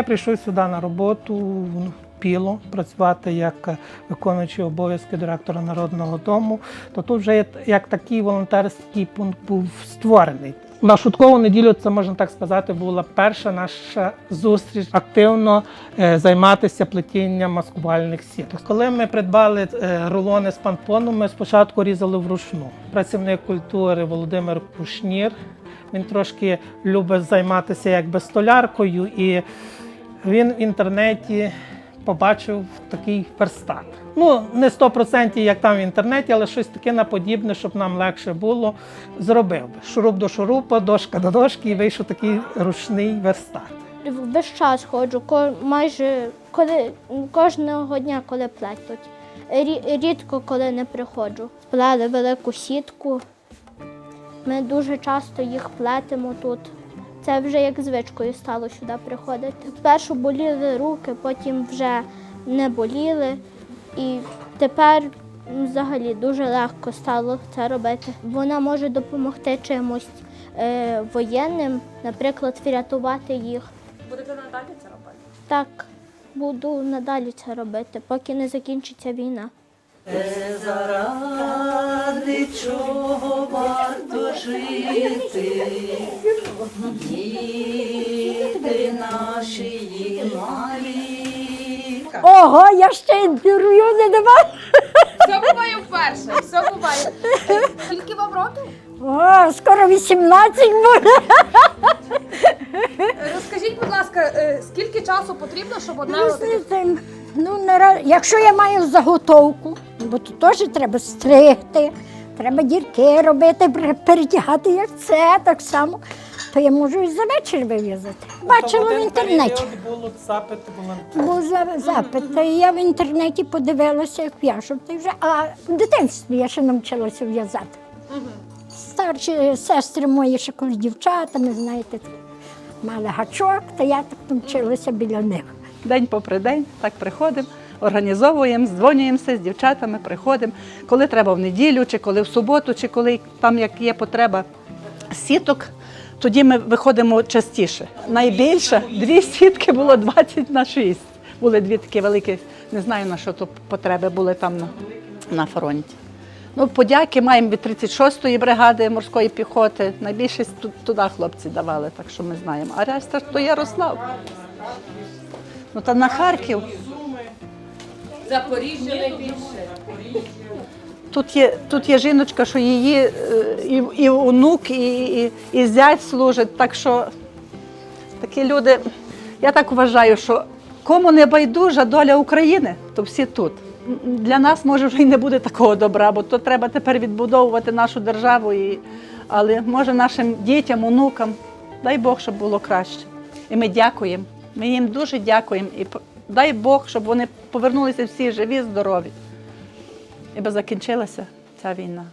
Я прийшов сюди на роботу в Піло працювати як виконуючий обов'язки директора народного дому, то тут вже як такий волонтерський пункт був створений. На шуткову неділю це можна так сказати, була перша наша зустріч активно е, займатися плетінням маскувальних сіток. Коли ми придбали е, рулони з панпону, ми спочатку різали вручну. Працівник культури Володимир Кушнір. Він трошки любить займатися якби столяркою, і він в інтернеті побачив такий верстат. Ну, не 100% як там в інтернеті, але щось таке наподібне, щоб нам легше було, зробив би. Шуруп до шурупа, дошка до дошки, і вийшов такий ручний верстат. Весь час ходжу, майже коли, кожного дня, коли плетуть. Рідко коли не приходжу. Сплели велику сітку. Ми дуже часто їх плетемо тут. Це вже як звичкою стало сюди приходити. Спершу боліли руки, потім вже не боліли. І тепер взагалі дуже легко стало це робити. Вона може допомогти чимось е, воєнним, наприклад, врятувати їх. Будете надалі це робити? Так, буду надалі це робити, поки не закінчиться війна. Заради чого варто жити, діти наші малі. Ого, я ще інтерв'ю не давала. Все буває вперше, все буває. Скільки вам років? О, скоро 18 буде. Розкажіть, будь ласка, е, скільки часу потрібно, щоб одне Ну, отаке- знаєте, ну, нара- якщо я маю заготовку, бо тут теж треба стригти, треба дірки робити, пер- перетягати, як це, так само, то я можу і за вечір вив'язати. Бачила в інтернеті. Було. Був за- запит, та я в інтернеті подивилася, як в'яжу. Та й вже, а в дитинстві я ще навчилася в'язати. Старші сестри мої ще коли дівчатами, знаєте, мали гачок, та я так навчилася біля них. День попри день так приходимо, організовуємо, дзвонюємося з дівчатами, приходимо. Коли треба в неділю, чи коли в суботу, чи коли там як є потреба сіток, тоді ми виходимо частіше. Найбільше дві сітки було 20 на 6. Були дві такі великі, не знаю на що то потреби були там на, на фронті. Ну, подяки маємо від 36-ї бригади морської піхоти. Найбільше ту- туди хлопці давали, так що ми знаємо. А решта то Ярослав. Ну та на Харків. Запоріжжя найбільше. Тут є, тут є жіночка, що її е, і, і онук, і, і, і зять служить. Так що такі люди, я так вважаю, що кому не байдужа доля України, то всі тут. Для нас може вже й не буде такого добра, бо то треба тепер відбудовувати нашу державу. І, але може нашим дітям, онукам, дай Бог, щоб було краще. І ми дякуємо. Ми їм дуже дякуємо. І дай Бог, щоб вони повернулися всі живі, здорові. Іби закінчилася ця війна.